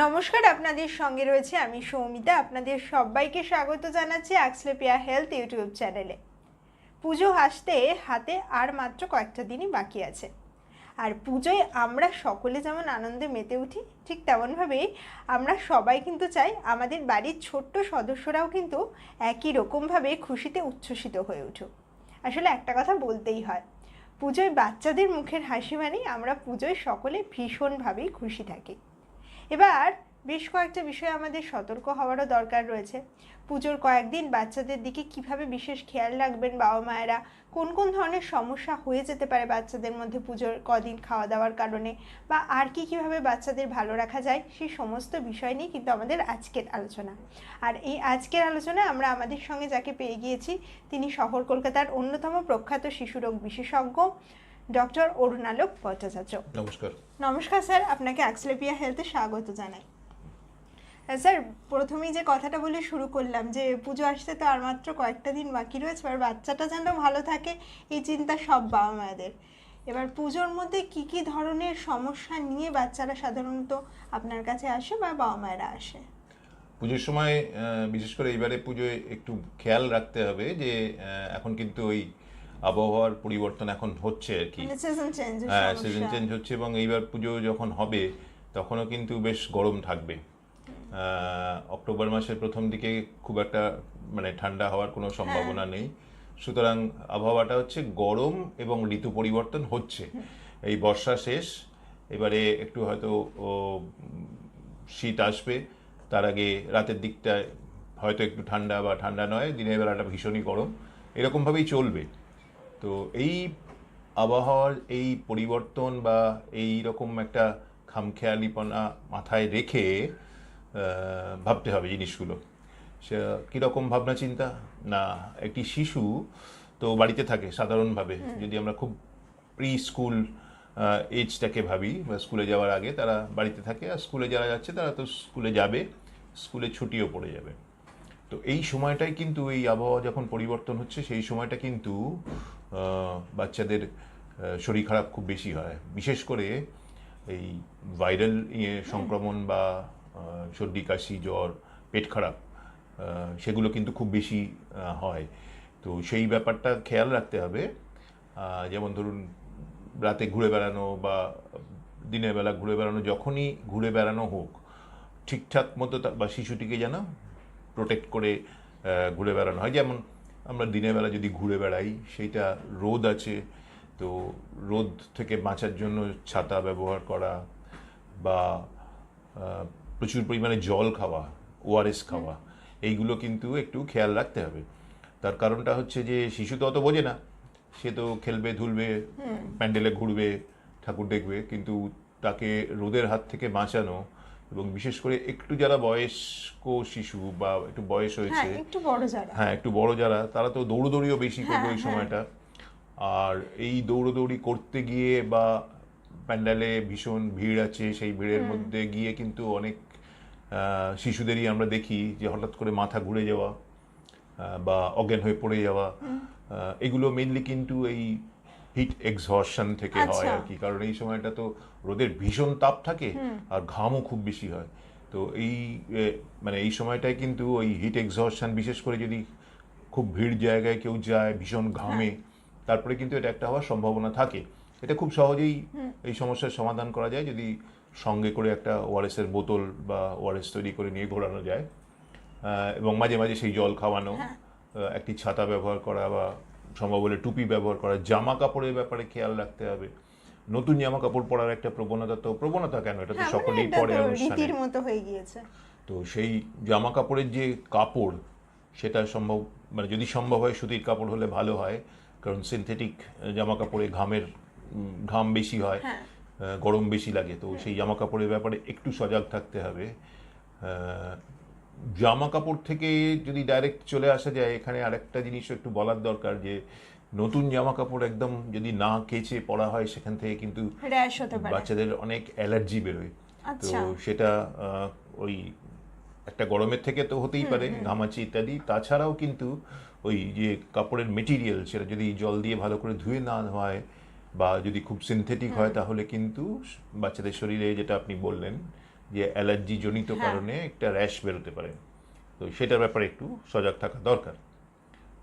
নমস্কার, আপনাদের সঙ্গে রয়েছে আমি সৌমিতা। আপনাদের সবাইকে স্বাগত জানাচ্ছি অ্যাক্সলেপিয়া হেলথ ইউটিউব চ্যানেলে। পুজো আসতে হাতে আর মাত্র কয়েকটা দিনই বাকি আছে। আর পুজোয় আমরা সকলে যেমন আনন্দে মেতে উঠি, ঠিক তেমনভাবেই আমরা সবাই কিন্তু চাই আমাদের বাড়ির ছোট্ট সদস্যরাও কিন্তু একই রকমভাবে খুশিতে উচ্ছ্বসিত হয়ে উঠুক। আসলে একটা কথা বলতেই হয়, পুজোয় বাচ্চাদের মুখের হাসি মানেই আমরা পুজোয় সকলে ভীষণভাবেই খুশি থাকি। এবার বেশ কয়েকটা বিষয়ে আমাদের সতর্ক হওয়ারও দরকার রয়েছে। পুজোর কয়েকদিন বাচ্চাদের দিকে কীভাবে বিশেষ খেয়াল রাখবেন বাবা মায়েরা? কোন কোন ধরনের সমস্যা হয়ে যেতে পারে বাচ্চাদের মধ্যে পুজোর কদিন খাওয়া দাওয়ার কারণে? বা আর কি কীভাবে বাচ্চাদের ভালো রাখা যায়? সেই সমস্ত বিষয় নিয়ে কিন্তু আমাদের আজকের আলোচনা। আর এই আজকের আলোচনায় আমরা আমাদের সঙ্গে যাকে পেয়ে গিয়েছি, তিনি শহর কলকাতার অন্যতম প্রখ্যাত শিশুরোগ বিশেষজ্ঞ ডক্টর অরুণালোক ভট্টাচার্য। নমস্কার। নমস্কার স্যার আপনাকে অ্যাক্সলেপিয়া হেলথে স্বাগত জানাই। আহ, স্যার প্রথমেই যে কথাটা বলে শুরু করলাম যে পুজো আসতে তো আর মাত্র কয়েকটা দিন বাকি রয়েছে আর বাচ্চাটা যেন ভালো থাকে এই চিন্তা সব বাবা মায়েদের এবার পুজোর মধ্যে কি কি ধরনের সমস্যা নিয়ে বাচ্চারা সাধারণত আপনার কাছে আসে বা বাবা মায়েরা আসে? পুজোর সময় বিশেষ করে এইবারে পুজোয় একটু খেয়াল রাখতে হবে যে এখন কিন্তু ওই আবহাওয়ার পরিবর্তন এখন হচ্ছে আর কি। মানে হ্যাঁ সিজন চেঞ্জ হচ্ছে এবং এইবার পুজো যখন হবে তখনও কিন্তু বেশ গরম থাকবে। অক্টোবর মাসের প্রথম দিকে খুব একটা মানে ঠান্ডা হওয়ার কোনো সম্ভাবনা নেই। সুতরাং আবহাওয়াটা হচ্ছে গরম এবং ঋতু পরিবর্তন হচ্ছে। এই বর্ষা শেষ এবারে একটু হয়তো শীত আসবে। তার আগে রাতের দিকটায় হয়তো একটু ঠান্ডা বা ঠান্ডা নয় দিনের বেলাটা ভীষণই গরম। এরকমভাবেই চলবে। তো এই আবহাওয়ার এই পরিবর্তন বা এই রকম একটা খামখেয়ালিপনা মাথায় রেখে ভাবতে হবে জিনিসগুলো। সে কীরকম ভাবনা চিন্তা? না একটি শিশু তো বাড়িতে থাকে সাধারণভাবে। যদি আমরা খুব প্রি স্কুল এজটাকে ভাবি বা স্কুলে যাওয়ার আগে তারা বাড়িতে থাকে আর স্কুলে যারা যাচ্ছে তারা তো স্কুলে যাবে স্কুলে ছুটিও পড়ে যাবে। তো এই সময়টাই কিন্তু এই আবহাওয়া যখন পরিবর্তন হচ্ছে সেই সময়টা কিন্তু বাচ্চাদের শরীর খারাপ খুব বেশি হয়। বিশেষ করে এই ভাইরাল ইয়ে সংক্রমণ বা সর্দি, কাশি, জ্বর, পেট খারাপ সেগুলো কিন্তু খুব বেশি হয়। তো সেই ব্যাপারটা খেয়াল রাখতে হবে। যেমন ধরুন, রাতে ঘুরে বেড়ানো বা দিনের বেলা ঘুরে বেড়ানো, যখনই ঘুরে বেড়ানো হোক, ঠিকঠাক মতো বা শিশুটিকে যেন প্রোটেক্ট করে ঘুরে বেড়ানো হয়। যেমন আমরা দিনের বেলা যদি ঘুরে বেড়াই সেইটা রোদ আছে তো রোদ থেকে বাঁচার জন্য ছাতা ব্যবহার করা বা প্রচুর পরিমাণে জল খাওয়া ওআরএস খাওয়া এইগুলো কিন্তু একটু খেয়াল রাখতে হবে। তার কারণটা হচ্ছে যে শিশু তো অত বোঝে না। সে তো খেলবে ধুলবে প্যান্ডেলে ঘুরবে ঠাকুর দেখবে কিন্তু তাকে রোদের হাত থেকে বাঁচানো এবং বিশেষ করে একটু যারা বয়স্ক শিশু বা একটু বয়স হ্যাঁ হয়েছে একটু বড় যারা। হ্যাঁ একটু বড় যারা তারা তো দৌড়দৌড়িও বেশি করবে হ্যাঁ, ওই সময়টা। আর এই দৌড়দৌড়ি করতে গিয়ে বা প্যান্ডেলে ভীষণ ভিড় আছে সেই ভিড়ের মধ্যে গিয়ে কিন্তু অনেক শিশুদেরই আমরা দেখি যে হঠাৎ করে মাথা ঘুরে যাওয়া বা অজ্ঞান হয়ে পড়ে যাওয়া এগুলো মেনলি কিন্তু এই হিট এক্সহর্শন থেকে হয় আচ্ছা। আর কি। কারণ এই সময়টা তো রোদের ভীষণ তাপ থাকে আর ঘামও খুব বেশি হয়। তো এই মানে এই সময়টায় কিন্তু ওই হিট এক্সহর্শন বিশেষ করে যদি খুব ভিড় জায়গায় কেউ যায় ভীষণ ঘামে তারপরে কিন্তু এটা একটা হওয়ার সম্ভাবনা থাকে। এটা খুব সহজেই এই সমস্যার সমাধান করা যায় যদি সঙ্গে করে একটা ওআরএস এর বোতল বা ওআরএস তৈরি করে নিয়ে ঘোরানো যায়। এবং মাঝে মাঝে সেই জল খাওয়ানো একটি ছাতা ব্যবহার করা বা সম্ভব হলে টুপি ব্যবহার করা জামা কাপড়ের ব্যাপারে খেয়াল রাখতে হবে। নতুন জামা কাপড় পরার একটা প্রবণতা তো প্রবণতা কেন? এটা তো হ্যাঁ, মানে সকলেই পরে তো মতো হয়ে গিয়েছে। তো সেই জামা কাপড়ের যে কাপড় সেটা সম্ভব মানে যদি সম্ভব হয় সুতির কাপড় হলে ভালো হয় কারণ সিনথেটিক জামা কাপড়ে ঘামের ঘাম বেশি হয় হ্যাঁ। গরম বেশি লাগে। তো সেই জামা কাপড়ের ব্যাপারে একটু সজাগ থাকতে হবে। জামা কাপড় থেকে যদি ডাইরেক্ট চলে আসা যায় এখানে আরেকটা জিনিস একটু বলার দরকার যে নতুন জামা কাপড় একদম যদি না কেচে পরা হয় সেখান থেকে কিন্তু বাচ্চাদের অনেক অ্যালার্জি বেরোয়। তো আচ্ছা। সেটা ওই একটা গরমের থেকে তো হতেই পারে ঘামাচি ইত্যাদি। তাছাড়াও কিন্তু ওই যে কাপড়ের মেটেরিয়াল সেটা যদি জল দিয়ে ভালো করে ধুয়ে না হয় বা যদি খুব সিনথেটিক হয় তাহলে কিন্তু বাচ্চাদের শরীরে যেটা আপনি বললেন যে অ্যালার্জি জনিত হ্যাঁ। কারণে একটা র্যাশ বেরোতে পারে। তো সেটার ব্যাপারে একটু সজাগ থাকা দরকার।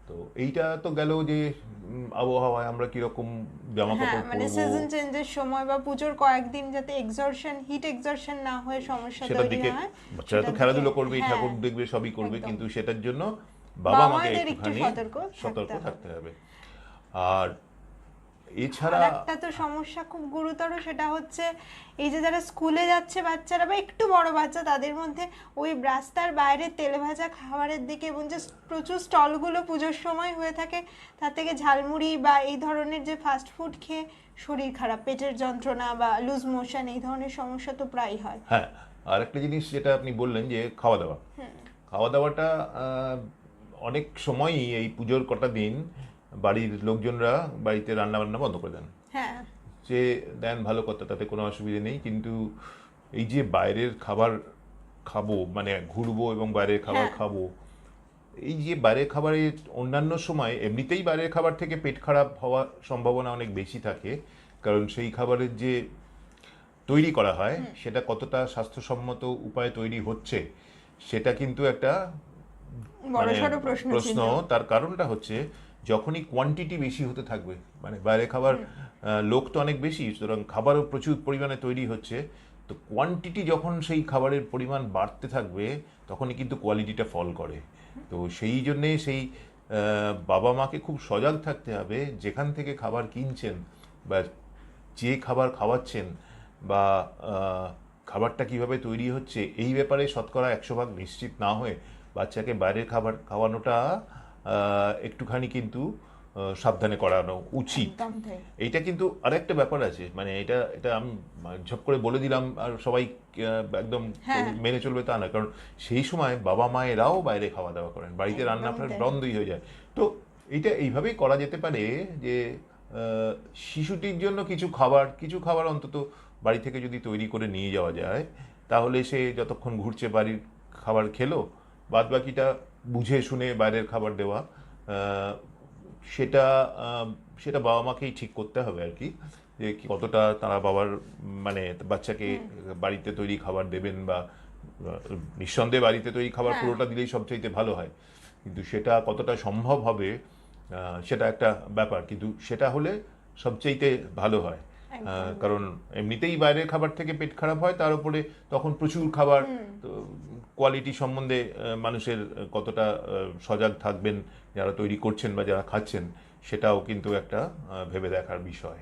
তো এইটা তো গেল যে আবহাওয়ায় আমরা কীরকম জামা হ্যাঁ কাপড় মানে পরবো। সিজন চেঞ্জের সময় বা পুজোর কয়েকদিন যাতে এক্সর্শন হিট এক্সর্শন না হয়ে সমস্যা তৈরি দিকে হয় বাচ্চারা তো খেলাধুলো করবেই হ্যাঁ, ঠাকুর দেখবে সবই করবে কিন্তু সেটার জন্য বাবা মাকে একটু একটুখানি সতর্ক থাকতে হবে। আর এছাড়া একটা তো সমস্যা খুব গুরুতর সেটা হচ্ছে এই যে যারা স্কুলে যাচ্ছে বাচ্চারা বা একটু বড় বাচ্চা তাদের মধ্যে ওই রাস্তার বাইরে তেলে ভাজা খাবারের দিকে এবং যে প্রচুর স্টলগুলো পুজোর সময় হয়ে থাকে তার থেকে ঝালমুড়ি বা এই ধরনের যে ফাস্ট ফুড খেয়ে শরীর খারাপ পেটের যন্ত্রণা বা লুজ মোশন এই ধরনের সমস্যা তো প্রায় হয়। হ্যাঁ আর একটা জিনিস যেটা আপনি বললেন যে খাওয়া দাওয়া। খাওয়া দাওয়াটা অনেক সময়ই এই পুজোর কটা দিন বাড়ির লোকজনরা বাড়িতে রান্না বান্না বন্ধ করে দেন। হ্যাঁ। যে দেন ভালো কথা তাতে কোনো অসুবিধে নেই কিন্তু এই যে বাইরের খাবার খাব মানে ঘুরবো এবং বাইরের খাবার হ্যাঁ। খাব এই যে বাইরের খাবারের অন্যান্য সময় এমনিতেই বাইরের খাবার থেকে পেট খারাপ হওয়ার সম্ভাবনা অনেক বেশি থাকে কারণ সেই খাবারের যে তৈরি করা হয় সেটা কতটা স্বাস্থ্যসম্মত উপায়ে তৈরি হচ্ছে সেটা কিন্তু একটা মানে প্রশ্ন তার কারণটা হচ্ছে যখনই কোয়ান্টিটি বেশি হতে থাকবে মানে বাইরে খাবার লোক তো অনেক বেশি সুতরাং খাবারও প্রচুর পরিমাণে তৈরি হচ্ছে। তো কোয়ান্টিটি যখন সেই খাবারের পরিমাণ বাড়তে থাকবে তখনই কিন্তু কোয়ালিটিটা ফল করে। তো সেই জন্যে সেই বাবা মাকে খুব সজাগ থাকতে হবে যেখান থেকে খাবার কিনছেন বা যে খাবার খাওয়াচ্ছেন বা খাবারটা কীভাবে তৈরি হচ্ছে এই ব্যাপারে শতকরা একশো ভাগ নিশ্চিত না হয়ে বাচ্চাকে বাইরের খাবার খাওয়ানোটা একটুখানি কিন্তু সাবধানে করানো উচিত এইটা কিন্তু আরেকটা ব্যাপার আছে মানে এটা এটা আমি ঝপ করে বলে দিলাম আর সবাই একদম হ্যাঁ। মেনে চলবে তা না কারণ সেই সময় বাবা মায়েরাও বাইরে খাওয়া দাওয়া করেন বাড়িতে রান্না তাই। বন্ধই হয়ে যায় তো এটা এইভাবেই করা যেতে পারে যে শিশুটির জন্য কিছু খাবার কিছু খাবার অন্তত বাড়ি থেকে যদি তৈরি করে নিয়ে যাওয়া যায় তাহলে সে যতক্ষণ ঘুরছে বাড়ির খাবার খেলো বাদ বাকিটা বুঝে শুনে বাইরের খাবার দেওয়া সেটা সেটা বাবা মাকেই ঠিক করতে হবে আর কি যে কতটা তারা বাবার মানে বাচ্চাকে বাড়িতে তৈরি খাবার দেবেন বা নিঃসন্দেহে বাড়িতে তৈরি খাবার হ্যাঁ। পুরোটা দিলেই সবচাইতে ভালো হয়। কিন্তু সেটা কতটা সম্ভব হবে সেটা একটা ব্যাপার। কিন্তু সেটা হলে সবচাইতে ভালো হয়। কারণ এমনিতেই বাইরের খাবার থেকে পেট খারাপ হয় তার উপরে তখন প্রচুর খাবার তো কোয়ালিটি সম্বন্ধে মানুষের কতটা সজাগ থাকবেন, যারা তৈরি করছেন বা যারা খাচ্ছেন, সেটাও কিন্তু একটা ভেবে দেখার বিষয়।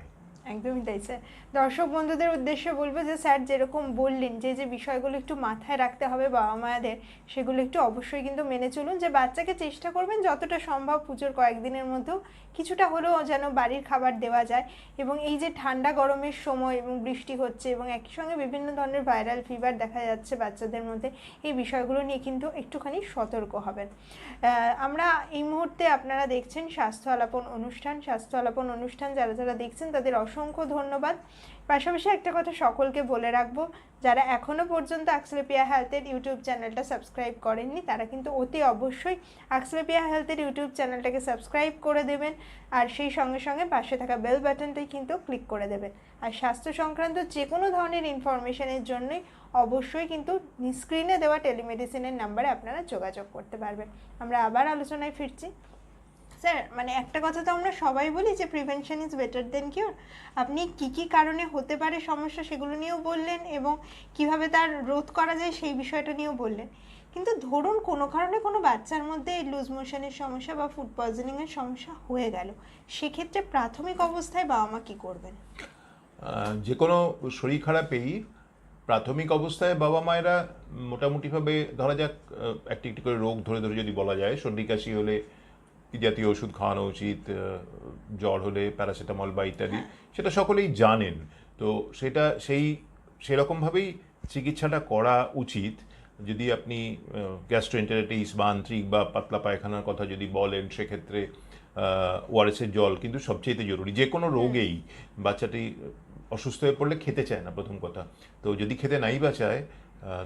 একদমই তাই, স্যার। দর্শক বন্ধুদের উদ্দেশ্যে বলব যে, স্যার, যেরকম বললেন যে যে বিষয়গুলো একটু মাথায় রাখতে হবে বাবা মায়েদের, সেগুলো একটু অবশ্যই কিন্তু মেনে চলুন যে, বাচ্চাকে চেষ্টা করবেন যতটা সম্ভব পুজোর কয়েকদিনের মধ্যেও কিছুটা হলেও যেন বাড়ির খাবার দেওয়া যায় এবং এই যে ঠান্ডা গরমের সময় এবং বৃষ্টি হচ্ছে এবং একই সঙ্গে বিভিন্ন ধরনের ভাইরাল ফিভার দেখা যাচ্ছে বাচ্চাদের মধ্যে, এই বিষয়গুলো নিয়ে কিন্তু একটুখানি সতর্ক হবেন। আমরা এই মুহূর্তে আপনারা দেখছেন স্বাস্থ্য আলাপন অনুষ্ঠান। স্বাস্থ্য আলাপন অনুষ্ঠান যারা যারা দেখছেন তাদের অসংখ্য ধন্যবাদ। পাশাপাশি একটা কথা সকলকে বলে রাখব, যারা এখনও পর্যন্ত অ্যাক্সলেপিয়া হেলথের ইউটিউব চ্যানেলটা সাবস্ক্রাইব করেননি, তারা কিন্তু অতি অবশ্যই অ্যাক্সলেপিয়া হেলথের ইউটিউব চ্যানেলটাকে সাবস্ক্রাইব করে দেবেন, আর সেই সঙ্গে সঙ্গে পাশে থাকা বেল বাটনটাই কিন্তু ক্লিক করে দেবেন। আর স্বাস্থ্য সংক্রান্ত যে কোনো ধরনের ইনফরমেশনের জন্যই অবশ্যই কিন্তু স্ক্রিনে দেওয়া টেলিমেডিসিনের নাম্বারে আপনারা যোগাযোগ করতে পারবেন। আমরা আবার আলোচনায় ফিরছি। স্যার মানে একটা কথা তো আমরা সবাই বলি যে prevention is better than cure আপনি কি কি কারণে হতে পারে সমস্যা সেগুলো নিয়েও বললেন এবং কীভাবে তার রোধ করা যায় সেই বিষয়টা নিয়েও বললেন। কিন্তু ধরুন কোনো কারণে কোনো বাচ্চার মধ্যে লুজ মোশনের সমস্যা বা ফুড পয়জনিংয়ের সমস্যা হয়ে গেল, সেক্ষেত্রে প্রাথমিক অবস্থায় বাবা মা কী করবেন? যে কোনো শরীর খারাপেই প্রাথমিক অবস্থায় বাবা মায়েরা মোটামুটিভাবে ধরা যাক একটি একটি করে রোগ ধরে ধরে যদি বলা যায়, সর্দি কাশি হলে জাতীয় ওষুধ খাওয়ানো উচিত জ্বর হলে প্যারাসিটামল বা ইত্যাদি সেটা সকলেই জানেন। তো সেটা সেই সেরকমভাবেই চিকিৎসাটা করা উচিত। যদি আপনি গ্যাস্ট্রোএন্টারাইটিস বা আন্ত্রিক বা পাতলা পায়খানার কথা যদি বলেন সেক্ষেত্রে ওআরএসের জল কিন্তু সবচেয়ে জরুরি। যে কোনো রোগেই বাচ্চাটি অসুস্থ হয়ে পড়লে খেতে চায় না প্রথম কথা। তো যদি খেতে নাই বা চায়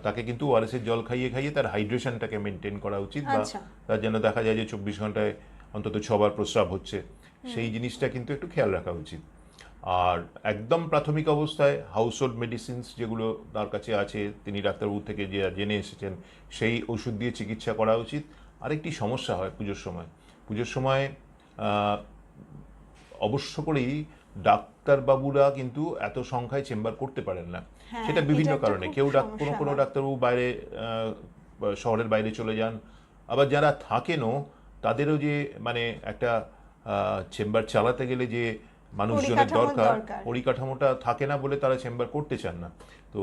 তাকে কিন্তু ওআরএসের জল খাইয়ে খাইয়ে তার হাইড্রেশনটাকে মেনটেন করা উচিত বা আচ্ছা। তার জন্য দেখা যায় যে চব্বিশ ঘন্টায় অন্তত ছবার প্রস্রাব হচ্ছে। সেই জিনিসটা কিন্তু একটু খেয়াল রাখা উচিত। আর একদম প্রাথমিক অবস্থায় হাউস হোল্ড মেডিসিনস যেগুলো তার কাছে আছে তিনি ডাক্তারবাবু থেকে যে জেনে এসেছেন সেই ওষুধ দিয়ে চিকিৎসা করা উচিত। আরেকটি সমস্যা হয় পুজোর সময়। পুজোর সময় অবশ্য করেই ডাক্তারবাবুরা কিন্তু এত সংখ্যায় চেম্বার করতে পারেন না। হ্যাঁ, সেটা বিভিন্ন কারণে। কেউ কোনো কোনো ডাক্তারবাবু বাইরে শহরের বাইরে চলে যান। আবার যারা থাকেনও তাদেরও যে মানে একটা চেম্বার চালাতে গেলে যে মানুষজনের দরকার। পরিকাঠামোটা থাকে না বলে তারা চেম্বার করতে চান না। তো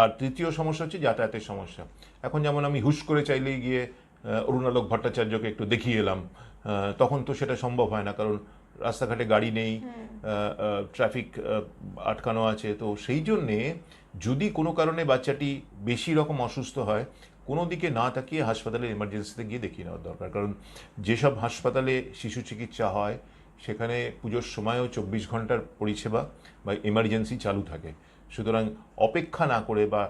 আর তৃতীয় সমস্যা হচ্ছে যাতায়াতের সমস্যা। এখন যেমন আমি হুশ করে চাইলেই গিয়ে অরুণালোক ভট্টাচার্যকে একটু দেখিয়ে এলাম তখন তো সেটা সম্ভব হয় না কারণ রাস্তাঘাটে গাড়ি নেই ট্রাফিক আটকানো আছে। তো সেই জন্যে যদি কোনো কারণে বাচ্চাটি বেশি রকম অসুস্থ হয় কোনো দিকে না তাকিয়ে হাসপাতালে এমার্জেন্সিতে গিয়ে দেখিয়ে নেওয়ার দরকার। কারণ যেসব হাসপাতালে শিশু চিকিৎসা হয়, সেখানে পুজোর সময়ও চব্বিশ ঘণ্টার পরিষেবা বা এমার্জেন্সি চালু থাকে। সুতরাং অপেক্ষা না করে বা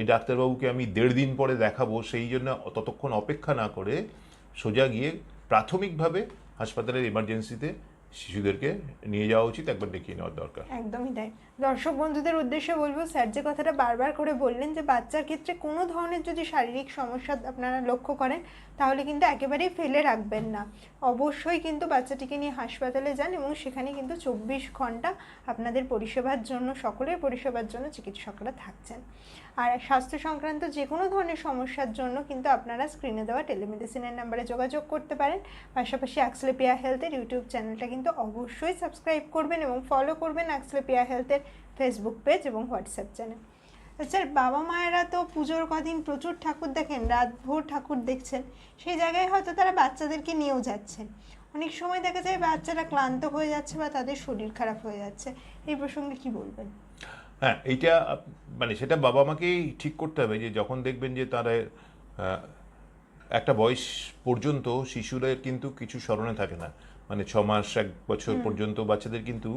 এই ডাক্তারবাবুকে আমি দেড় দিন পরে দেখাবো, সেই জন্য ততক্ষণ অপেক্ষা না করে সোজা গিয়ে প্রাথমিকভাবে হাসপাতালের এমার্জেন্সিতে শিশুদেরকে নিয়ে যাওয়া উচিত, একবার দেখিয়ে নেওয়ার দরকার। একদমই তাই। দর্শক বন্ধুদের উদ্দেশ্যে বলব, স্যার যে কথাটা বারবার করে বললেন যে বাচ্চার ক্ষেত্রে কোনো ধরনের যদি শারীরিক সমস্যা আপনারা লক্ষ্য করেন, তাহলে কিন্তু একেবারেই ফেলে রাখবেন না। অবশ্যই কিন্তু বাচ্চাটিকে নিয়ে হাসপাতালে যান এবং সেখানে কিন্তু চব্বিশ ঘণ্টা আপনাদের পরিষেবার জন্য, সকলের পরিষেবার জন্য চিকিৎসকরা থাকছেন। আর স্বাস্থ্য সংক্রান্ত যে কোনো ধরনের সমস্যার জন্য কিন্তু আপনারা স্ক্রিনে দেওয়া টেলিমেডিসিনের নাম্বারে যোগাযোগ করতে পারেন। পাশাপাশি অ্যাক্সলেপিয়া হেলথের ইউটিউব চ্যানেলটা কিন্তু অবশ্যই সাবস্ক্রাইব করবেন এবং ফলো করবেন অ্যাক্সলেপিয়া হেলথের ফেসবুক পেজ এবং হোয়াটসঅ্যাপ চ্যানেল স্যার বাবা মায়েরা তো পুজোর কদিন প্রচুর ঠাকুর দেখেন রাত ভোর ঠাকুর দেখছেন। সেই জায়গায় হয়তো তারা বাচ্চাদেরকে নিয়েও যাচ্ছেন। অনেক সময় দেখা যায় বাচ্চারা ক্লান্ত হয়ে যাচ্ছে বা তাদের শরীর খারাপ হয়ে যাচ্ছে। এই প্রসঙ্গে কি বলবেন? হ্যাঁ এইটা মানে সেটা বাবা মাকেই ঠিক করতে হবে যে যখন দেখবেন যে তারা একটা বয়স পর্যন্ত শিশুদের কিন্তু কিছু স্মরণে থাকে না। মানে ছ মাস এক বছর পর্যন্ত বাচ্চাদের কিন্তু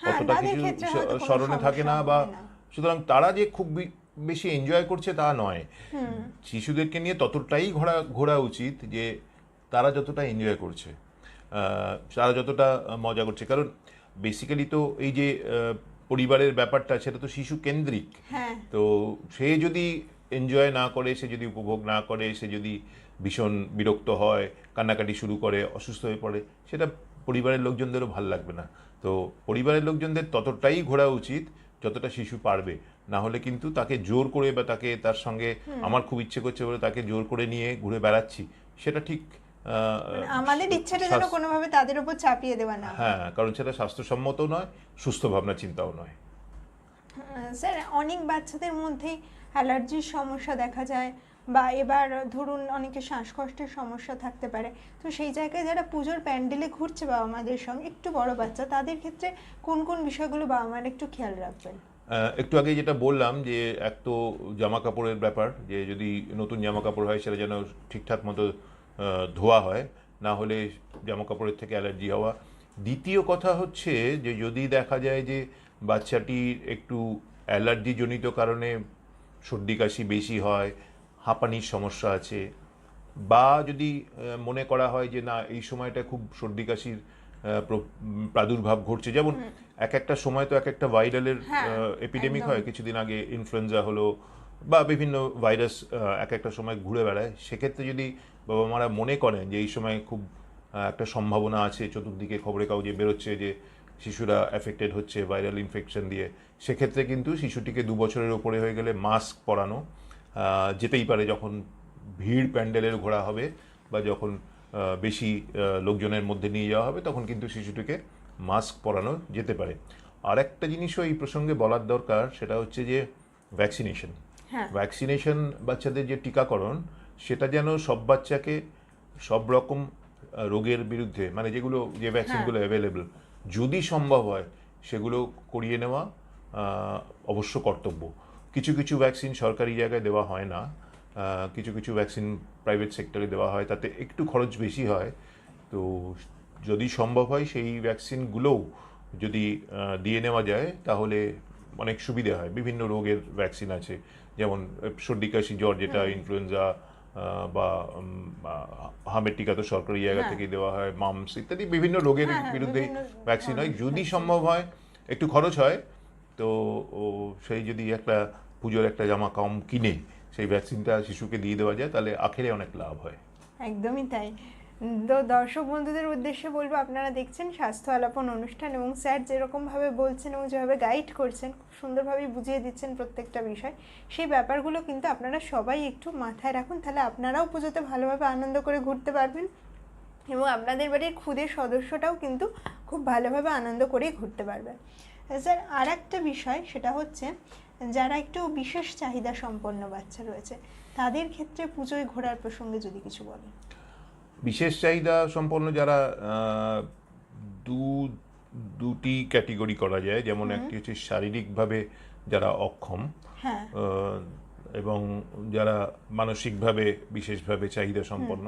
হ্যাঁ, অতটা কিছু স্মরণে থাকে না বা সুতরাং তারা যে খুব বেশি এনজয় করছে তা নয়। শিশুদেরকে নিয়ে ততটাই ঘোরা ঘোরা উচিত যে তারা যতটা এনজয় করছে। তারা যতটা মজা করছে। কারণ বেসিক্যালি তো এই যে পরিবারের ব্যাপারটা সেটা তো শিশু কেন্দ্রিক। হ্যাঁ। তো সে যদি এনজয় না করে সে যদি উপভোগ না করে সে যদি ভীষণ বিরক্ত হয় কান্নাকাটি শুরু করে অসুস্থ হয়ে পড়ে সেটা পরিবারের লোকজনদেরও ভালো লাগবে না। তো পরিবারের লোকজনদের ততটাই ঘোরা উচিত যতটা শিশু পারবে। না হলে কিন্তু তাকে জোর করে বা তাকে তার সঙ্গে আমার খুব ইচ্ছে করছে বলে তাকে জোর করে নিয়ে ঘুরে বেড়াচ্ছি সেটা ঠিক আমাদের ইচ্ছাটা যেন কোনোভাবে তাদের উপর চাপিয়ে দেওয়া না হ্যাঁ। কারণ সেটা স্বাস্থ্যসম্মত নয় সুস্থ ভাবনা চিন্তাও নয়। স্যার অনেক বাচ্চাদের মধ্যেই অ্যালার্জির সমস্যা দেখা যায় বা এবার ধরুন অনেকে শ্বাসকষ্টের সমস্যা থাকতে পারে। তো সেই জায়গায় যারা পুজোর প্যান্ডেলে ঘুরছে বাবা মাদের সঙ্গে একটু বড় বাচ্চা তাদের ক্ষেত্রে কোন কোন বিষয়গুলো বাবা মারা একটু খেয়াল রাখবেন? একটু আগে যেটা বললাম যে এক তো জামা কাপড়ের ব্যাপার যে যদি নতুন জামা কাপড় হয় সেটা যেন ঠিকঠাক মতো ধোয়া হয় না হলে জামা কাপড়ের থেকে অ্যালার্জি হওয়া। দ্বিতীয় কথা হচ্ছে যে যদি দেখা যায় যে বাচ্চাটির একটু অ্যালার্জি জনিত কারণে সর্দি কাশি বেশি হয় হাঁপানির সমস্যা আছে বা যদি মনে করা হয় যে না এই সময়টা খুব সর্দি কাশির প্রাদুর্ভাব ঘটছে। যেমন এক একটা সময় তো এক একটা ভাইরালের হ্যাঁ, এপিডেমিক হয়। কিছুদিন আগে ইনফ্লুয়েঞ্জা হলো বা বিভিন্ন ভাইরাস এক একটা সময় ঘুরে বেড়ায়, সেক্ষেত্রে যদি বাবা মারা মনে করেন যে এই সময় খুব একটা সম্ভাবনা আছে, চতুর্দিকে খবরে কাগজে বেরোচ্ছে যে শিশুরা অ্যাফেক্টেড হচ্ছে ভাইরাল ইনফেকশন দিয়ে, সেক্ষেত্রে কিন্তু শিশুটিকে দু বছরের ওপরে হয়ে গেলে মাস্ক পরানো যেতেই পারে যখন ভিড় প্যান্ডেলের ঘোরা হবে বা যখন বেশি লোকজনের মধ্যে নিয়ে যাওয়া হবে, তখন কিন্তু শিশুটিকে মাস্ক পরানো যেতে পারে। আর একটা জিনিসও এই প্রসঙ্গে বলার দরকার, সেটা হচ্ছে যে ভ্যাকসিনেশন ভ্যাকসিনেশন বাচ্চাদের যে টিকাকরণ সেটা যেন সব বাচ্চাকে সব রকম রোগের বিরুদ্ধে মানে যেগুলো যে ভ্যাকসিনগুলো অ্যাভেলেবল যদি সম্ভব হয় সেগুলো করিয়ে নেওয়া অবশ্য কর্তব্য। কিছু কিছু ভ্যাকসিন সরকারি জায়গায় দেওয়া হয় না কিছু কিছু ভ্যাকসিন প্রাইভেট সেক্টরে দেওয়া হয় তাতে একটু খরচ বেশি হয়। তো যদি সম্ভব হয় সেই ভ্যাকসিনগুলোও যদি দিয়ে নেওয়া যায় তাহলে অনেক সুবিধা হয়। বিভিন্ন রোগের ভ্যাকসিন আছে। যেমন সর্দি কাশি জ্বর যেটা ইনফ্লুয়েঞ্জা বা হামের টিকা তো সরকারি জায়গা হ্যাঁ। থেকে দেওয়া হয় মামস ইত্যাদি বিভিন্ন রোগের হ্যাঁ, হ্যাঁ, বিরুদ্ধে ভ্যাকসিন হয় যদি সম্ভব হয় একটু খরচ হয় তো ও সেই যদি একটা পুজোর একটা জামা কম কিনে সেই ভ্যাকসিনটা শিশুকে দিয়ে দেওয়া যায় তাহলে আখেরে অনেক লাভ হয়। একদমই তাই। তো দর্শক বন্ধুদের উদ্দেশ্যে বলব, আপনারা দেখছেন স্বাস্থ্য আলাপন অনুষ্ঠান এবং স্যার যেরকমভাবে বলছেন এবং যেভাবে গাইড করছেন, খুব সুন্দরভাবে বুঝিয়ে দিচ্ছেন প্রত্যেকটা বিষয়। সেই ব্যাপারগুলো কিন্তু আপনারা সবাই একটু মাথায় রাখুন, তাহলে আপনারাও পুজোতে ভালোভাবে আনন্দ করে ঘুরতে পারবেন এবং আপনাদের বাড়ির খুদের সদস্যটাও কিন্তু খুব ভালোভাবে আনন্দ করেই ঘুরতে পারবে। স্যার আর একটা বিষয় সেটা হচ্ছে, যারা একটু বিশেষ চাহিদা সম্পন্ন বাচ্চা রয়েছে, তাদের ক্ষেত্রে পুজোয় ঘোরার প্রসঙ্গে যদি কিছু বলেন। বিশেষ চাহিদা সম্পন্ন যারা দু দুটি ক্যাটেগরি করা যায় যেমন একটি হচ্ছে শারীরিকভাবে যারা অক্ষম হ্যাঁ। এবং যারা মানসিকভাবে বিশেষভাবে চাহিদা সম্পন্ন।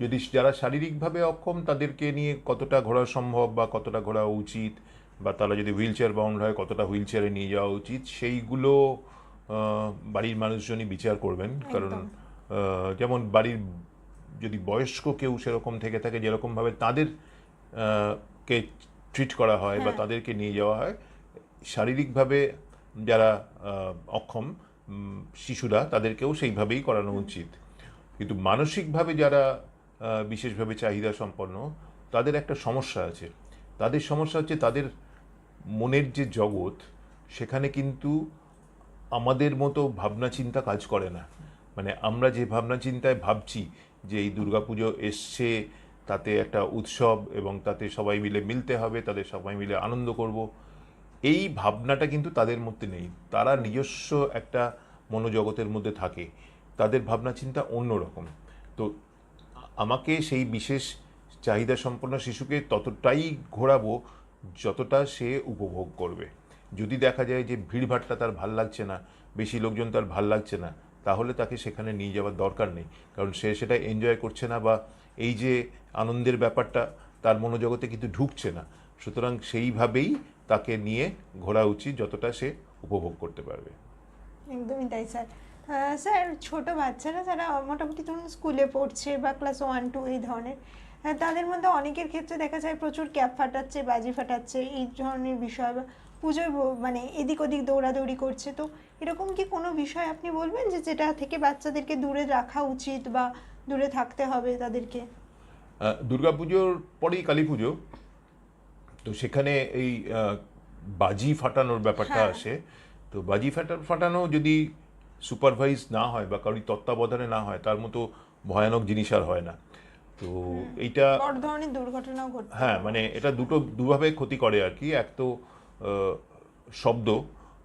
যদি যারা শারীরিকভাবে অক্ষম তাদেরকে নিয়ে কতটা ঘোরা সম্ভব বা কতটা ঘোরা উচিত বা তারা যদি হুইল চেয়ার বাউন্ড হয় কতটা হুইল চেয়ারে নিয়ে যাওয়া উচিত সেইগুলো বাড়ির মানুষজনই বিচার করবেন। কারণ যেমন বাড়ির যদি বয়স্ক কেউ সেরকম থেকে থাকে যেরকমভাবে তাদের কে ট্রিট করা হয় বা হ্যাঁ। তাদেরকে নিয়ে যাওয়া হয় শারীরিকভাবে যারা অক্ষম শিশুরা তাদেরকেও সেইভাবেই করানো উচিত। কিন্তু মানসিকভাবে যারা বিশেষভাবে চাহিদা সম্পন্ন তাদের একটা সমস্যা আছে। তাদের সমস্যা হচ্ছে তাদের মনের যে জগৎ সেখানে কিন্তু আমাদের মতো ভাবনা চিন্তা কাজ করে না। মানে আমরা যে ভাবনা চিন্তায় ভাবছি যে এই দুর্গাপুজো এসছে, তাতে একটা উৎসব এবং তাতে সবাই মিলে মিলতে হবে, তাদের সবাই মিলে আনন্দ করব। এই ভাবনাটা কিন্তু তাদের মধ্যে নেই। তারা নিজস্ব একটা মনোজগতের মধ্যে থাকে। তাদের ভাবনা চিন্তা অন্যরকম তো আমাকে সেই বিশেষ চাহিদা সম্পন্ন শিশুকে ততটাই ঘোরাবো যতটা সে উপভোগ করবে। যদি দেখা যায় যে ভিড়ভাট্টা তার ভালো লাগছে না, বেশি লোকজন তার ভালো লাগছে না তাহলে তাকে সেখানে নিয়ে যাওয়ার দরকার নেই। কারণ সে সেটা এনজয় করছে না বা এই যে আনন্দের ব্যাপারটা তার মনোজগতে কিন্তু ঢুকছে না। সুতরাং সেইভাবেই তাকে নিয়ে ঘোরা উচিত যতটা সে উপভোগ করতে পারবে। একদমই তাই, স্যার। স্যার, ছোট বাচ্চারা যারা মোটামুটি ধরুন স্কুলে পড়ছে বা ক্লাস ওয়ান টু এই ধরনের তাদের মধ্যে অনেকের ক্ষেত্রে দেখা যায় প্রচুর ক্যাপ ফাটাচ্ছে, বাজি ফাটাচ্ছে, এই ধরনের বিষয় বা পুজোয় মানে এদিক ওদিক দৌড়াদৌড়ি করছে। তো এরকম কি কোনো বিষয় আপনি বলবেন যে যেটা থেকে বাচ্চাদেরকে দূরে রাখা উচিত বা দূরে থাকতে হবে তাদেরকে? দুর্গাপুজোর পরেই কালী পুজো। তো সেখানে এই বাজি ফাটানোর ব্যাপারটা হ্যাঁ। আসে। তো বাজি ফাটা ফাটানো যদি সুপারভাইজ না হয় বা কারোর তত্ত্বাবধানে না হয় তার মতো ভয়ানক জিনিস আর হয় না। তো এইটা ধরনের দুর্ঘটনাও ঘটতে হ্যাঁ মানে এটা দুটো দুভাবে ক্ষতি করে আর কি। এক তো শব্দ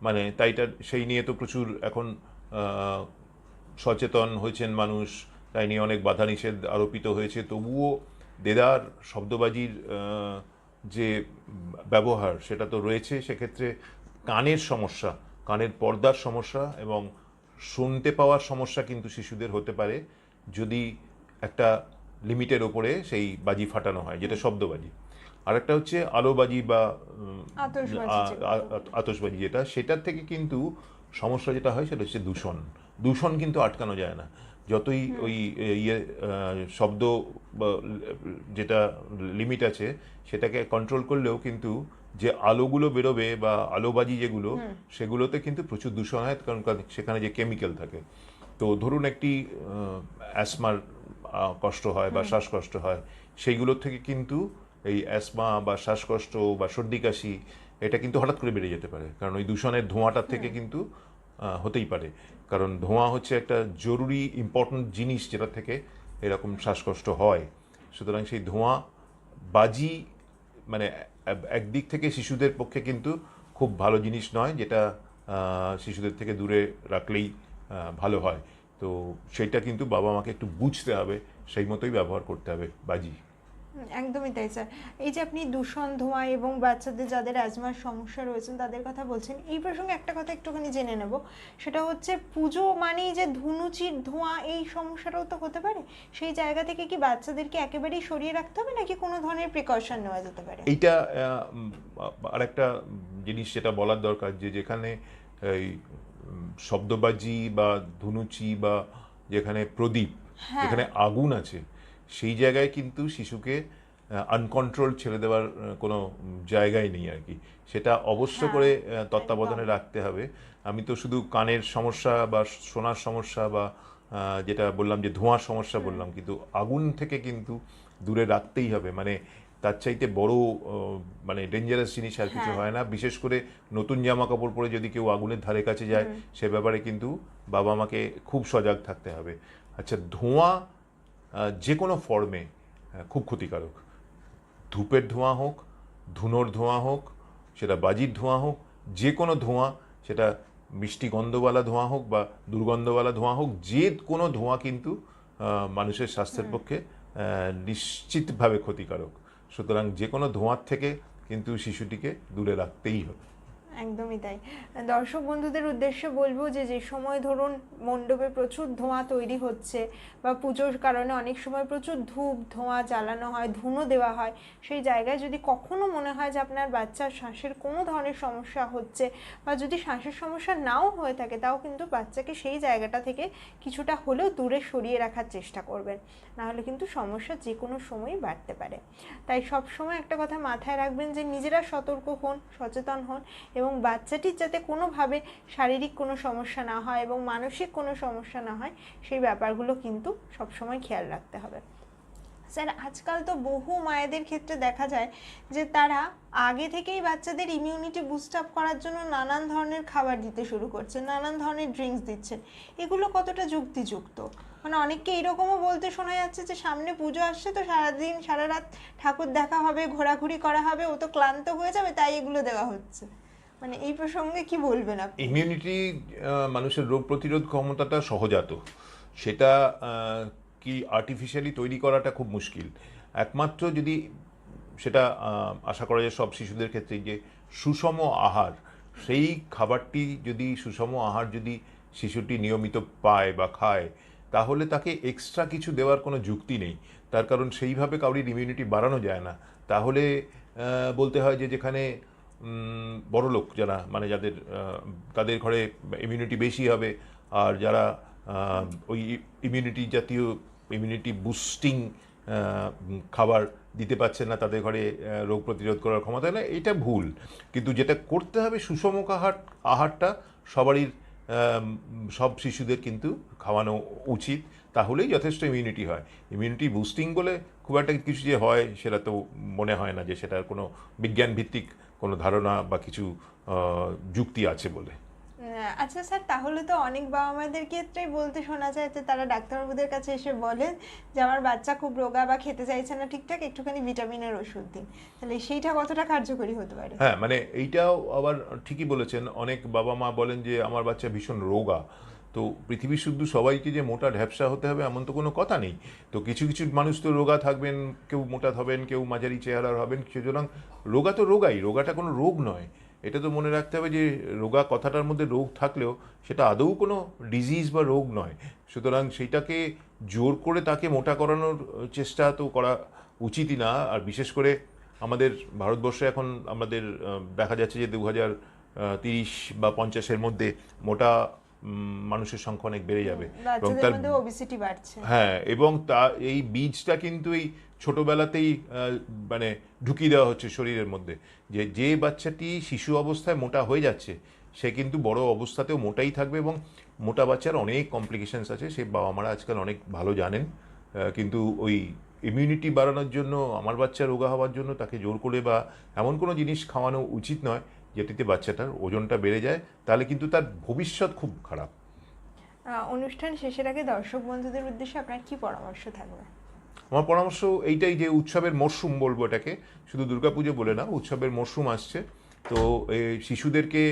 মানে তাইটা সেই নিয়ে তো প্রচুর এখন সচেতন হয়েছেন মানুষ, তাই নিয়ে অনেক বাধা নিষেধ আরোপিত হয়েছে। তবুও দেদার শব্দবাজির যে ব্যবহার, সেটা তো রয়েছে। সেক্ষেত্রে কানের সমস্যা, কানের পর্দার সমস্যা এবং শুনতে পাওয়ার সমস্যা কিন্তু শিশুদের হতে পারে, যদি একটা লিমিটের ওপরে সেই বাজি ফাটানো হয়, যেটা শব্দবাজি। আরেকটা হচ্ছে আলোবাজি বা উম, আতশবাজি আ- যেগুলো। আ- আ- আতশবাজি যেটা সেটার থেকে কিন্তু সমস্যা যেটা হয় সেটা হচ্ছে দূষণ। দূষণ কিন্তু আটকানো যায় না। যতই ওই ইয়ে শব্দ যেটা লিমিট আছে সেটাকে কন্ট্রোল করলেও কিন্তু যে আলোগুলো বেরোবে বা আলোবাজি যেগুলো সেগুলোতে কিন্তু প্রচুর দূষণ হয়। কারণ কারণ সেখানে যে কেমিক্যাল থাকে। তো ধরুন একটি অ্যাসমার কষ্ট হয় বা শ্বাসকষ্ট হয় সেইগুলোর থেকে কিন্তু এই অ্যাসমা বা শ্বাসকষ্ট বা সর্দি কাশি এটা কিন্তু হঠাৎ করে বেড়ে যেতে পারে। কারণ ওই দূষণের ধোঁয়াটার থেকে কিন্তু হতেই পারে। কারণ ধোঁয়া হচ্ছে একটা জরুরি ইম্পর্ট্যান্ট জিনিস যেটা থেকে এরকম শ্বাসকষ্ট হয়। সুতরাং সেই ধোঁয়া বাজি মানে একদিক থেকে শিশুদের পক্ষে কিন্তু খুব ভালো জিনিস নয় যেটা শিশুদের থেকে দূরে রাখলেই ভালো হয়। তো সেইটা কিন্তু বাবা মাকে একটু বুঝতে হবে সেই মতোই ব্যবহার করতে হবে বাজি। একদমই তাই স্যার এই যে আপনি দূষণ ধোঁয়া এবং বাচ্চাদের যাদের অ্যাজমার সমস্যা রয়েছেন তাদের কথা বলছেন এই প্রসঙ্গে একটা কথা একটুখানি জেনে নেব। সেটা হচ্ছে পুজো মানেই যে ধুনুচির ধোঁয়া এই সমস্যাটাও তো হতে পারে? সেই জায়গা থেকে কি বাচ্চাদেরকে একেবারেই সরিয়ে রাখতে হবে নাকি কোনো ধরনের প্রিকশন নেওয়া যেতে পারে? এইটা উম, আরেকটা জিনিস যেটা বলার দরকার যে যেখানে এই শব্দবাজি বা ধুনুচি বা যেখানে প্রদীপ হ্যাঁ। যেখানে আগুন আছে সেই জায়গায় কিন্তু শিশুকে আনকন্ট্রোল ছেড়ে দেওয়ার কোনো জায়গাই নেই আর কি। সেটা অবশ্য হ্যাঁ, করে তত্ত্বাবধানে রাখতে হবে। আমি তো শুধু কানের সমস্যা বা শোনার সমস্যা বা যেটা বললাম যে ধোঁয়ার সমস্যা বললাম কিন্তু আগুন থেকে কিন্তু দূরে রাখতেই হবে। মানে তার চাইতে বড় মানে ডেঞ্জারাস জিনিস আর কিছু হ্যাঁ। হয় না। বিশেষ করে নতুন জামা কাপড় পরে যদি কেউ আগুনের ধারে কাছে যায় সে ব্যাপারে কিন্তু বাবা মাকে খুব সজাগ থাকতে হবে। আচ্ছা ধোঁয়া যে কোনো ফর্মে খুব ক্ষতিকারক। ধূপের ধোঁয়া হোক ধুনোর ধোঁয়া হোক সেটা বাজির ধোঁয়া হোক যে কোনো ধোঁয়া সেটা মিষ্টি গন্ধওয়ালা ধোঁয়া হোক বা দুর্গন্ধওয়ালা ধোঁয়া হোক যে কোনো ধোঁয়া কিন্তু মানুষের স্বাস্থ্যের পক্ষে নিশ্চিতভাবে ক্ষতিকারক। সুতরাং যে কোনো ধোঁয়ার থেকে কিন্তু শিশুটিকে দূরে রাখতেই হবে। একদমই তাই। দর্শক বন্ধুদের উদ্দেশ্যে বলব যে যে সময় ধরুন মণ্ডপে প্রচুর ধোঁয়া তৈরি হচ্ছে বা পুজোর কারণে অনেক সময় প্রচুর ধূপ, ধোঁয়া জ্বালানো হয়, ধুনো দেওয়া হয়, সেই জায়গায় যদি কখনো মনে হয় যে আপনার বাচ্চার শ্বাসের কোনো ধরনের সমস্যা হচ্ছে বা যদি শ্বাসের সমস্যা নাও হয়ে থাকে, তাও কিন্তু বাচ্চাকে সেই জায়গাটা থেকে কিছুটা হলেও দূরে সরিয়ে রাখার চেষ্টা করবেন। নাহলে কিন্তু সমস্যা যে কোনো সময়ই বাড়তে পারে। তাই সব সময় একটা কথা মাথায় রাখবেন যে, নিজেরা সতর্ক হন, সচেতন হন এবং বাচ্চাটির যাতে কোনোভাবে শারীরিক কোনো সমস্যা না হয় এবং মানসিক কোনো সমস্যা না হয়, সেই ব্যাপারগুলো কিন্তু সবসময় খেয়াল রাখতে হবে। স্যার, আজকাল তো বহু মায়েদের ক্ষেত্রে দেখা যায় যে তারা আগে থেকেই বাচ্চাদের ইমিউনিটি বুস্ট আপ করার জন্য নানান ধরনের খাবার দিতে শুরু করছে, নানান ধরনের ড্রিঙ্কস দিচ্ছেন এগুলো কতটা যুক্তিযুক্ত? মানে অনেককে এরকমও বলতে শোনা যাচ্ছে যে সামনে পুজো আসছে তো সারাদিন, সারা রাত ঠাকুর দেখা হবে, ঘোরাঘুরি করা হবে, ও তো ক্লান্ত হয়ে যাবে, তাই এগুলো দেওয়া হচ্ছে। মানে এই প্রসঙ্গে কি বলবেন আপনি? ইমিউনিটি মানুষের রোগ প্রতিরোধ ক্ষমতাটা সহজাত। সেটা কি আর্টিফিশিয়ালি তৈরি করাটা খুব মুশকিল। একমাত্র যদি সেটা আশা করা যায় সব শিশুদের ক্ষেত্রে যে সুষম আহার, সেই খাবারটি যদি, সুষম আহার যদি শিশুটি নিয়মিত পায় বা খায়, তাহলে তাকে এক্সট্রা কিছু দেওয়ার কোনো যুক্তি নেই। তার কারণ সেইভাবে কাউরির ইমিউনিটি বাড়ানো যায় না। তাহলে বলতে হয় যে যেখানে বড় লোক যারা মানে যাদের তাদের ঘরে ইমিউনিটি বেশি হবে, আর যারা ওই ইমিউনিটি জাতীয় ইমিউনিটি বুস্টিং খাবার দিতে পারছে না, তাদের ঘরে রোগ প্রতিরোধ করার ক্ষমতা না এটা ভুল। কিন্তু যেটা করতে হবে সুষম আহার, আহারটা সবারই সব শিশুদের কিন্তু খাওয়ানো উচিত, তাহলেই যথেষ্ট ইমিউনিটি হয়। ইমিউনিটি বুস্টিং বলে খুব একটা কিছু যে হয়, সেটা তো মনে হয় না যে সেটার কোনো বিজ্ঞান ভিত্তিক কোনো ধারণা বা কিছু যুক্তি আছে বলে। আচ্ছা স্যার তাহলে তো অনেক বাবা মায়েদের ক্ষেত্রেই বলতে শোনা যায় যে তারা ডাক্তারবাবুদের কাছে এসে বলেন যে আমার বাচ্চা খুব রোগা বা খেতে চাইছে না ঠিকঠাক একটুখানি ভিটামিনের ওষুধ দিন। তাহলে সেইটা কতটা কার্যকরী হতে পারে? হ্যাঁ মানে এইটাও আবার ঠিকই বলেছেন। অনেক বাবা মা বলেন যে আমার বাচ্চা ভীষণ রোগা। তো পৃথিবীর শুদ্ধ সবাইকে যে মোটা ঢ্যাপসা হতে হবে এমন তো কোনো কথা নেই। তো কিছু কিছু মানুষ তো রোগা থাকবেন, কেউ মোটা হবেন কেউ মাঝারি চেহারার হবেন সুতরাং রোগা তো রোগাই, রোগাটা কোনো রোগ নয়। এটা তো মনে রাখতে হবে যে রোগা কথাটার মধ্যে রোগ থাকলেও সেটা আদৌ কোনো ডিজিজ বা রোগ নয়। সুতরাং সেইটাকে জোর করে তাকে মোটা করানোর চেষ্টা তো করা উচিতই না। আর বিশেষ করে আমাদের ভারতবর্ষে এখন আমাদের দেখা যাচ্ছে যে দু হাজার তিরিশ বা পঞ্চাশের মধ্যে মোটা মানুষের সংখ্যা অনেক বেড়ে যাবে। এবং তার বাড়ছে। হ্যাঁ এবং তা এই বীজটা কিন্তু এই ছোটবেলাতেই মানে ঢুকিয়ে দেওয়া হচ্ছে শরীরের মধ্যে। যে যে বাচ্চাটি শিশু অবস্থায় মোটা হয়ে যাচ্ছে সে কিন্তু বড় অবস্থাতেও মোটাই থাকবে এবং মোটা বাচ্চার অনেক কমপ্লিকেশনস আছে। সে বাবা মারা আজকাল অনেক ভালো জানেন। কিন্তু ওই ইমিউনিটি বাড়ানোর জন্য আমার বাচ্চা রোগা হওয়ার জন্য তাকে জোর করে বা এমন কোনো জিনিস খাওয়ানো উচিত নয় যেটিতে বাচ্চাটার ওজনটা বেড়ে যায় তাহলে কিন্তু তার ভবিষ্যৎ খুব খারাপ। অনুষ্ঠান শেষের আগে দর্শক বন্ধুদের উদ্দেশ্যে আপনার কি পরামর্শ থাকবে? আমার পরামর্শ এইটাই যে উৎসবের মরশুম বলব এটাকে শুধু দুর্গাপুজো বলে না উৎসবের মরশুম আসছে। তো এই শিশুদেরকে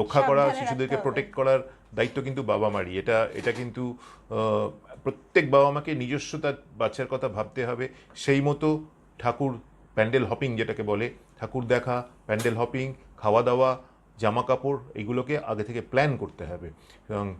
রক্ষা করা শিশুদেরকে প্রোটেক্ট করার দায়িত্ব কিন্তু বাবা মারই। এটা এটা কিন্তু প্রত্যেক বাবা মাকে নিজস্ব তার বাচ্চার কথা ভাবতে হবে। সেই মতো ঠাকুর প্যান্ডেল হপিং যেটাকে বলে ঠাকুর দেখা, প্যান্ডেল হপিং, খাওয়া দাওয়া, জামা কাপড়, এগুলোকে আগে থেকে প্ল্যান করতে হবে। এবং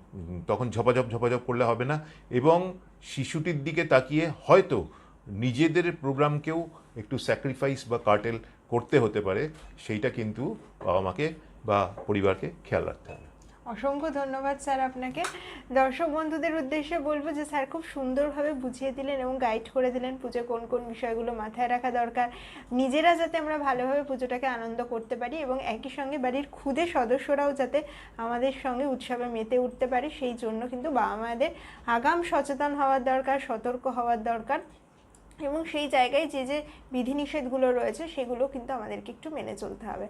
তখন ঝপাঝপ ঝপাঝপ করলে হবে না। এবং শিশুটির দিকে তাকিয়ে হয়তো নিজেদের প্রোগ্রামকেও একটু স্যাক্রিফাইস বা কার্টেল করতে হতে পারে। সেইটা কিন্তু বাবা মাকে বা পরিবারকে খেয়াল রাখতে হবে। অসংখ্য ধন্যবাদ স্যার আপনাকে। দর্শক বন্ধুদের উদ্দেশ্যে বলব যে স্যার খুব সুন্দরভাবে বুঝিয়ে দিলেন এবং গাইড করে দিলেন পুজো কোন কোন বিষয়গুলো মাথায় রাখা দরকার। নিজেরা যাতে আমরা ভালোভাবে পুজোটাকে আনন্দ করতে পারি এবং একই সঙ্গে বাড়ির খুদে সদস্যরাও যাতে আমাদের সঙ্গে উৎসবে মেতে উঠতে পারে, সেই জন্য কিন্তু বাবা মায়েদের আগাম সচেতন হওয়ার দরকার, সতর্ক হওয়ার দরকার এবং সেই জায়গায় যে যে বিধিনিষেধগুলো রয়েছে সেগুলো কিন্তু আমাদেরকে একটু মেনে চলতে হবে।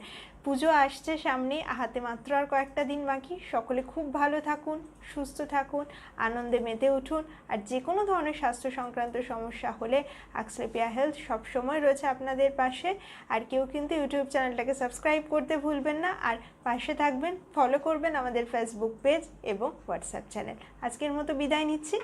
পুজো আসছে সামনে, হাতে মাত্র আর কয়েকটা দিন বাকি। সকলে খুব ভালো থাকুন, সুস্থ থাকুন, আনন্দে মেতে উঠুন। আর যে কোনো ধরনের স্বাস্থ্য সংক্রান্ত সমস্যা হলে আক্সলেপিয়া হেলথ সবসময় রয়েছে আপনাদের পাশে। আর কেউ কিন্তু ইউটিউব চ্যানেলটাকে সাবস্ক্রাইব করতে ভুলবেন না। আর পাশে থাকবেন ফলো করবেন আমাদের ফেসবুক পেজ এবং হোয়াটসঅ্যাপ চ্যানেল আজকের মতো বিদায় নিচ্ছি।